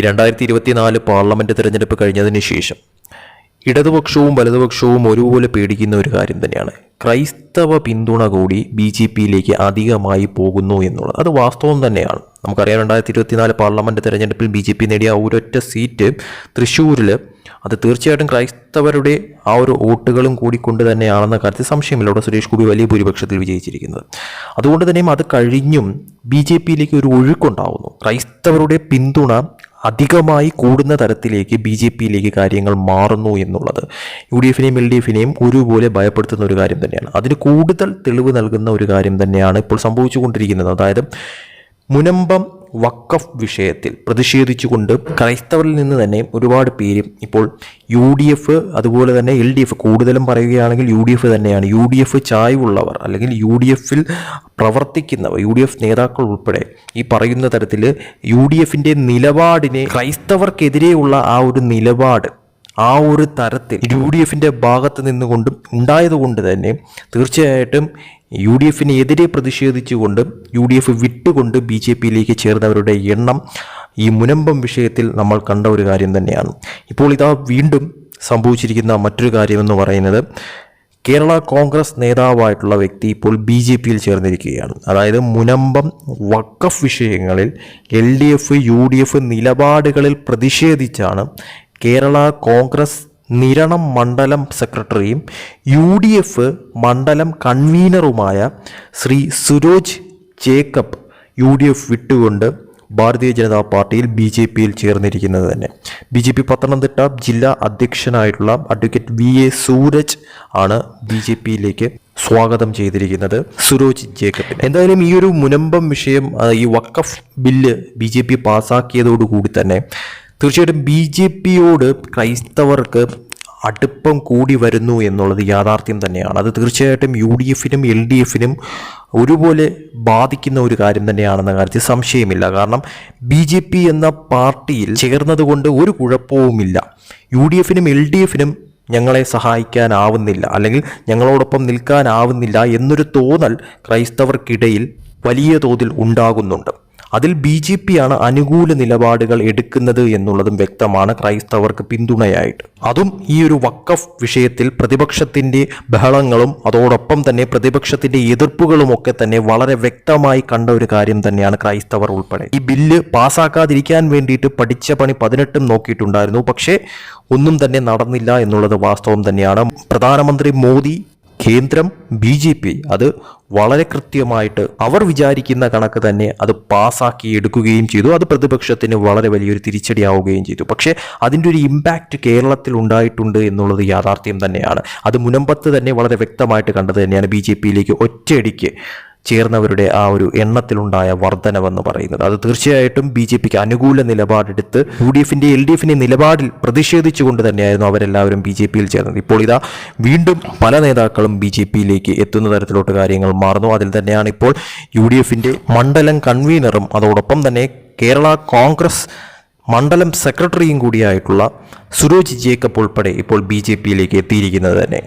രണ്ടായിരത്തി ഇരുപത്തിനാല് പാർലമെന്റ് തിരഞ്ഞെടുപ്പ് കഴിഞ്ഞതിന് ശേഷം ഇടതുപക്ഷവും വലതുപക്ഷവും ഒരുപോലെ പേടിക്കുന്ന ഒരു കാര്യം തന്നെയാണ്. ക്രൈസ്തവ പിന്തുണ കൂടി ബി ജെ പിയിലേക്ക് അധികമായി പോകുന്നു എന്നുള്ളത്. അത് വാസ്തവം തന്നെയാണ്. നമുക്കറിയാം രണ്ടായിരത്തി ഇരുപത്തിനാല് പാർലമെന്റ് തിരഞ്ഞെടുപ്പിൽ ബി ജെ പി നേടിയ ഒരൊറ്റ സീറ്റ് തൃശ്ശൂരിൽ അത് തീർച്ചയായിട്ടും ക്രൈസ്തവരുടെ ആ ഒരു വോട്ടുകളും കൂടിക്കൊണ്ട് തന്നെയാണെന്ന കാര്യത്തിൽ സംശയമില്ല. സുരേഷ് ഗോപി വലിയ ഭൂരിപക്ഷത്തിൽ വിജയിച്ചിരിക്കുന്നത്. അതുകൊണ്ട് തന്നെയും അത് കഴിഞ്ഞും ബി ജെ പിയിലേക്ക് ഒരു ഒഴുക്കുണ്ടാവുന്നു. ക്രൈസ്തവരുടെ പിന്തുണ അധികമായി കൂടുന്ന തരത്തിലേക്ക് ബി ജെ പിയിലേക്ക് കാര്യങ്ങൾ മാറുന്നു എന്നുള്ളത്. യു ഡി എഫിനെയും എൽ ഡി എഫിനെയും ഒരുപോലെ ഭയപ്പെടുത്തുന്ന ഒരു കാര്യം തന്നെയാണ്. അതിന് കൂടുതൽ തെളിവ് നൽകുന്ന ഒരു കാര്യം തന്നെയാണ് ഇപ്പോൾ സംഭവിച്ചുകൊണ്ടിരിക്കുന്നത്. അതായത് മുനമ്പം വക്കഫ് വിഷയത്തിൽ പ്രതിഷേധിച്ചുകൊണ്ട് ക്രൈസ്തവരിൽ നിന്ന് തന്നെ ഒരുപാട് പേര് ഇപ്പോൾ യു ഡി എഫ് അതുപോലെ തന്നെ എൽ ഡി എഫ് കൂടുതലും പറയുകയാണെങ്കിൽ യു ഡി എഫ് തന്നെയാണ്. യു ഡി എഫ് ചായ്വുള്ളവർ അല്ലെങ്കിൽ യു ഡി എഫിൽ പ്രവർത്തിക്കുന്നവർ യു ഡി എഫ് നേതാക്കൾ ഉൾപ്പെടെ ഈ പറയുന്ന തരത്തിൽ യു ഡി എഫിന്റെ നിലപാടിനെ ക്രൈസ്തവർക്കെതിരെയുള്ള ആ ഒരു നിലപാട് ആ ഒരു തരത്തിൽ യു ഡി എഫിന്റെ ഭാഗത്ത് നിന്നുകൊണ്ടും ഉണ്ടായതുകൊണ്ട് തന്നെ തീർച്ചയായിട്ടും യു ഡി എഫിനെതിരെ പ്രതിഷേധിച്ചുകൊണ്ട് യു ഡി എഫ് വിട്ടുകൊണ്ട് ബി ജെ പിയിലേക്ക് ചേർന്നവരുടെ എണ്ണം ഈ മുനമ്പം വിഷയത്തിൽ നമ്മൾ കണ്ട ഒരു കാര്യം തന്നെയാണ്. ഇപ്പോൾ ഇതാ വീണ്ടും സംഭവിച്ചിരിക്കുന്ന മറ്റൊരു കാര്യമെന്ന് പറയുന്നത് കേരള കോൺഗ്രസ് നേതാവായിട്ടുള്ള വ്യക്തി ഇപ്പോൾ ബി ജെ പിയിൽ ചേർന്നിരിക്കുകയാണ്. അതായത് മുനമ്പം വക്കഫ് വിഷയങ്ങളിൽ L D F U D F നിലപാടുകളിൽ പ്രതിഷേധിച്ചാണ് കേരള കോൺഗ്രസ് നിരണം മണ്ഡലം സെക്രട്ടറിയും യു ഡി എഫ് മണ്ഡലം കൺവീനറുമായ Shri Suroj Jacob U D F വിട്ടുകൊണ്ട് ഭാരതീയ ജനതാ പാർട്ടിയിൽ ബി ജെ പിയിൽ ചേർന്നിരിക്കുന്നത് തന്നെ. ബി ജെ പി പത്തനംതിട്ട ജില്ലാ അധ്യക്ഷനായിട്ടുള്ള അഡ്വക്കേറ്റ് വി എ സൂരജ് ആണ് ബി ജെ പിയിലേക്ക് സ്വാഗതം ചെയ്തിരിക്കുന്നത് സുരോജ് ജേക്കബ് എന്തായാലും ഈ ഒരു മുനമ്പം വിഷയം ഈ വക്കഫ് ബില്ല് ബി ജെ പി പാസ്സാക്കിയതോടുകൂടി തന്നെ തീർച്ചയായിട്ടും ബി ജെ പിയോട് ക്രൈസ്തവർക്ക് അടുപ്പം കൂടി വരുന്നു എന്നുള്ളത് യാഥാർത്ഥ്യം തന്നെയാണ്. അത് തീർച്ചയായിട്ടും യു ഡി എഫിനും എൽ ഡി എഫിനും ഒരുപോലെ ബാധിക്കുന്ന ഒരു കാര്യം തന്നെയാണെന്ന കാര്യത്തിൽ സംശയമില്ല. കാരണം ബി ജെ പി എന്ന പാർട്ടിയിൽ ചേർന്നതുകൊണ്ട് ഒരു കുഴപ്പവുമില്ല. യു ഡി എഫിനും എൽ ഡി എഫിനും ഞങ്ങളെ സഹായിക്കാനാവുന്നില്ല. അല്ലെങ്കിൽ ഞങ്ങളോടൊപ്പം നിൽക്കാനാവുന്നില്ല എന്നൊരു തോന്നൽ ക്രൈസ്തവർക്കിടയിൽ വലിയ തോതിൽ ഉണ്ടാകുന്നുണ്ട്. അതിൽ ബി ജെ പിയാണ് അനുകൂല നിലപാടുകൾ എടുക്കുന്നത് എന്നുള്ളതും വ്യക്തമാണ് ക്രൈസ്തവർക്ക് പിന്തുണയായിട്ട്. അതും ഈ ഒരു വക്കഫ് വിഷയത്തിൽ പ്രതിപക്ഷത്തിന്റെ ബഹളങ്ങളും അതോടൊപ്പം തന്നെ പ്രതിപക്ഷത്തിന്റെ എതിർപ്പുകളും ഒക്കെ തന്നെ വളരെ വ്യക്തമായി കണ്ട ഒരു കാര്യം തന്നെയാണ് ക്രൈസ്തവർ ഉൾപ്പെടെ. ഈ ബില്ല് പാസ്സാക്കാതിരിക്കാൻ വേണ്ടിയിട്ട് പഠിച്ച പണി പതിനെട്ടും നോക്കിയിട്ടുണ്ടായിരുന്നു. പക്ഷേ ഒന്നും തന്നെ നടന്നില്ല എന്നുള്ളത് വാസ്തവം തന്നെയാണ്. പ്രധാനമന്ത്രി മോദി കേന്ദ്രം ബി ജെ പി അത് വളരെ കൃത്യമായിട്ട് അവർ വിചാരിക്കുന്ന കണക്ക് തന്നെ അത് പാസ്സാക്കി എടുക്കുകയും ചെയ്തു. അത് പ്രതിപക്ഷത്തിന് വളരെ വലിയൊരു തിരിച്ചടിയാവുകയും ചെയ്തു. പക്ഷേ അതിന്റെ ഒരു ഇമ്പാക്റ്റ് കേരളത്തിൽ ഉണ്ടായിട്ടുണ്ട് എന്നുള്ളത് യാഥാർത്ഥ്യം തന്നെയാണ്. അത് മുനമ്പത്ത് തന്നെ വളരെ വ്യക്തമായിട്ട് കണ്ടത് തന്നെയാണ് ബി ജെ പിയിലേക്ക് ഒറ്റയടിക്ക് ചേർന്നവരുടെ ആ ഒരു എണ്ണത്തിലുണ്ടായ വർധനവെന്ന് പറയുന്നത്. അത് തീർച്ചയായിട്ടും ബി ജെ പിക്ക് അനുകൂല നിലപാടെടുത്ത് യു ഡി എഫിന്റെ എൽ ഡി എഫിന്റെ നിലപാടിൽ പ്രതിഷേധിച്ചുകൊണ്ട് തന്നെയായിരുന്നു അവരെല്ലാവരും ബി ജെ പിയിൽ ചേർന്നത്. ഇപ്പോൾ ഇതാ വീണ്ടും പല നേതാക്കളും ബി ജെ പിയിലേക്ക് എത്തുന്ന തരത്തിലോട്ട് കാര്യങ്ങൾ മാറുന്നു. അതിൽ തന്നെയാണ് ഇപ്പോൾ യു ഡി എഫിന്റെ മണ്ഡലം കൺവീനറും അതോടൊപ്പം തന്നെ കേരള കോൺഗ്രസ് മണ്ഡലം സെക്രട്ടറിയും കൂടിയായിട്ടുള്ള സുരോജ് ജേക്കബ് ഉൾപ്പെടെ ഇപ്പോൾ ബി ജെ പിയിലേക്ക് എത്തിയിരിക്കുന്നത് തന്നെ.